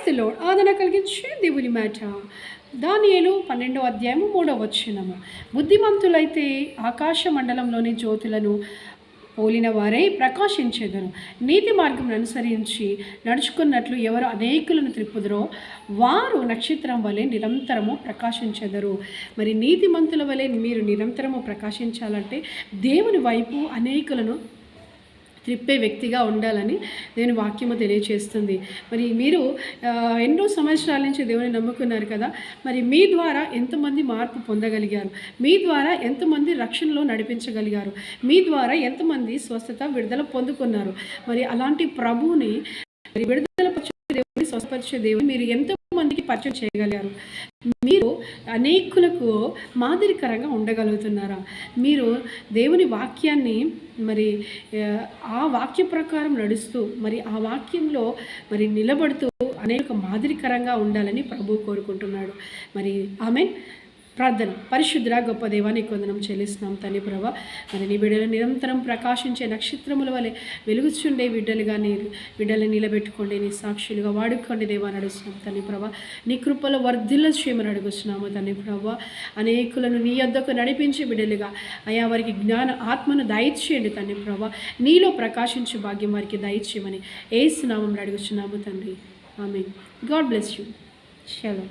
Praise the load కలిగించే దేవుని మాట. దానియలు పన్నెండో అధ్యాయము మూడవ వచ్చినము బుద్ధిమంతులైతే ఆకాశ మండలంలోని జ్యోతులను పోలిన వారై ప్రకాశించేదరు. నీతి మార్గం అనుసరించి నడుచుకున్నట్లు ఎవరు అనేకులను త్రిప్పుదరో వారు నక్షత్రం వలె నిరంతరము ప్రకాశించెదరు. మరి నీతిమంతుల వలె మీరు నిరంతరము ప్రకాశించాలంటే దేవుని వైపు అనేకులను త్రిప్పే వ్యక్తిగా ఉండాలని దేవుని వాక్యము తెలియచేస్తుంది. మరి మీరు ఎన్నో సంవత్సరాల నుంచి దేవుని నమ్ముకున్నారు కదా మరి మీ ద్వారా ఎంతమంది మార్పు పొందగలిగారు? మీ ద్వారా ఎంతమంది రక్షణలో నడిపించగలిగారు? మీ ద్వారా ఎంతమంది స్వస్థత విడుదల పొందుకున్నారు? మరి అలాంటి ప్రభువుని మరి విడుదల పరిచే దేవుని స్వస్థపరిచే దేవుని మీరు ఎంతో మందికి పరిచయం చేయగలిగారు? మీరు అనేకులకు మాదిరికరంగా ఉండగలుగుతున్నారా? మీరు దేవుని వాక్యాన్ని మరి ఆ, వాక్య ప్రకారం నడుస్తూ మరి ఆ వాక్యంలో మరి నిలబడుతూ అనేక మాదిరికరంగా ఉండాలని ప్రభు కోరుకుంటున్నాడు. మరి ఆమె ప్రార్థన. పరిశుద్ర గొప్ప దేవానికి కొందనం చెల్లిస్తున్నాం తండ్రి ప్రభ. మరి నీ బిడ్డలు నిరంతరం ప్రకాశించే నక్షత్రముల వలె వెలుగుచుండే బిడ్డలుగా నీ బిడ్డలు నిలబెట్టుకోండి నీ సాక్షులుగా వాడుకోండి దేవా నడుస్తున్నాం తండ్రి ప్రభ. నీ కృపలో వర్ధిల్ల క్షేమను అడుగుతున్నాము తండ్రి ప్రభ. అనేకులను నీ యొద్దకు నడిపించే బిడ్డలుగా అయా వారికి జ్ఞాన ఆత్మను దయచేయండి తండ్రి ప్రభ. నీలో ప్రకాశించే భాగ్యం వారికి దయచేయమని ఏసునామం అడుగుతున్నాము తండ్రి. ఆమె గాడ్ బ్లెస్ యూ. షలో